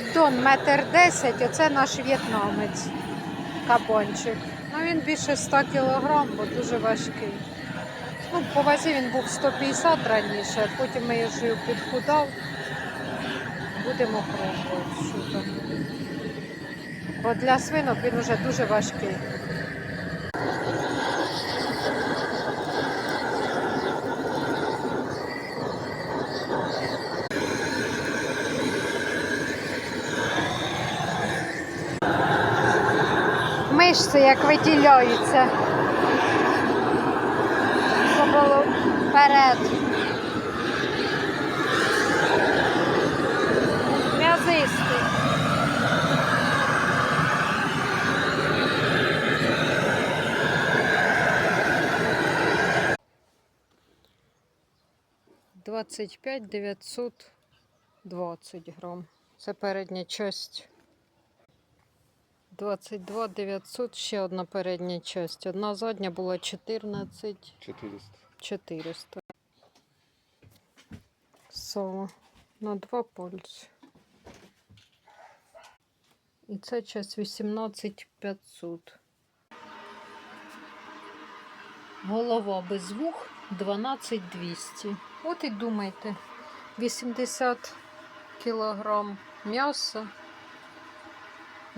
піддон метр десять, оце наш в'єтнамець кабанчик. Ну він більше 100 кілограм, бо дуже важкий. Ну, по вазі він був 150 раніше, потім ми жив підхудав. Будемо пробувати. Бо для свинок він вже дуже важкий. Мишці як виділяються. Що було вперед. М'язистий. Двадцять п'ять дев'ятсот двадцять грам. Це передня часть. 22 900, ще одна передня часть. Одна задня була 14 400. 400. Соло на два пальці. І це часть 18 500. Голова без вух 12 200. От і думайте. 80 кілограм м'яса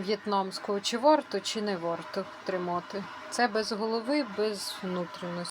в'єтнамського. Чи варто, чи не варто тримати. Це без голови, без внутрішності.